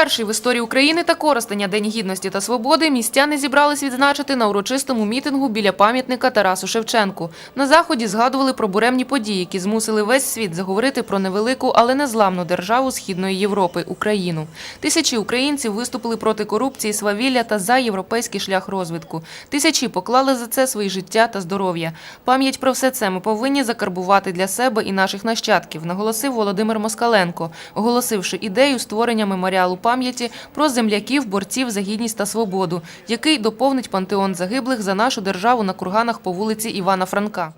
Перший в історії України та Коростеня День гідності та свободи містяни зібрались відзначити на урочистому мітингу біля пам'ятника Тарасу Шевченку. На заході згадували про буремні події, які змусили весь світ заговорити про невелику, але незламну державу Східної Європи Україну. Тисячі українців виступили проти корупції, свавілля та за європейський шлях розвитку. Тисячі поклали за це свої життя та здоров'я. Пам'ять про все це ми повинні закарбувати для себе і наших нащадків, наголосив Володимир Москаленко, оголосивши ідею створення меморіалу пам'яті про земляків, борців за гідність та свободу, який доповнить пантеон загиблих за нашу державу на курганах по вулиці Івана Франка.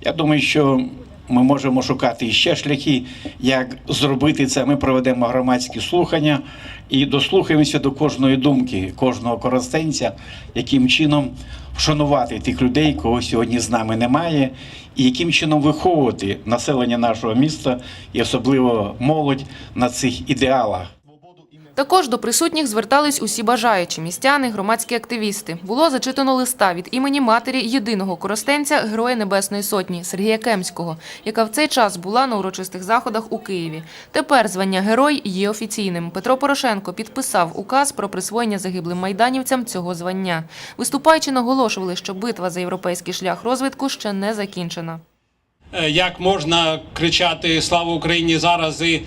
Я думаю, що ми можемо шукати ще шляхи, як зробити це. Ми проведемо громадські слухання і дослухаємося до кожної думки, кожного коростенця, яким чином вшанувати тих людей, кого сьогодні з нами немає, і яким чином виховувати населення нашого міста і особливо молодь на цих ідеалах. Також до присутніх звертались усі бажаючі містяни, громадські активісти. Було зачитано листа від імені матері єдиного коростенця Героя Небесної Сотні Сергія Кемського, яка в цей час була на урочистих заходах у Києві. Тепер звання Герой є офіційним. Петро Порошенко підписав указ про присвоєння загиблим майданівцям цього звання. Виступаючи наголошували, що битва за європейський шлях розвитку ще не закінчена. Е, як можна кричати Слава Україні зараз і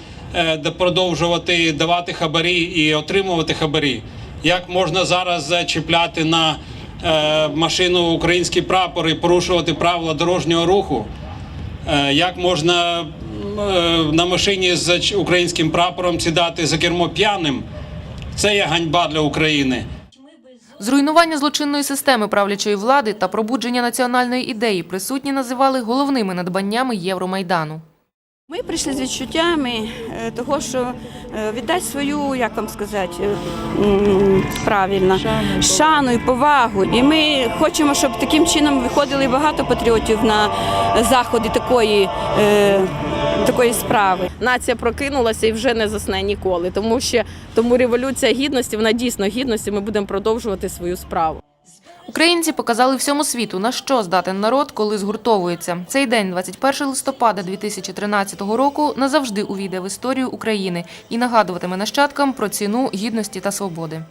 продовжувати давати хабарі і отримувати хабарі? Як можна зараз е, чіпляти на е, машину український прапор і порушувати правила дорожнього руху? Е, Як можна е, на машині з українським прапором сідати за кермо п'яним? Це є ганьба для України. Зруйнування злочинної системи правлячої влади та пробудження національної ідеї присутні називали головними надбаннями Євромайдану. Ми прийшли з відчуттями е, того, що е, віддати свою, як вам сказати, е, правильно, шану і повагу. І ми хочемо, щоб таким чином виходили багато патріотів на заходи такої, такої справи. нація прокинулася і вже не засне ніколи. Тому що тому революція гідності, вона дійсно гідності. Ми будемо продовжувати свою справу. Українці показали всьому світу, на що здатен народ, коли згуртовується. Цей день, 21 листопада 2013 року, назавжди увійде в історію України і нагадуватиме нащадкам про ціну гідності та свободи.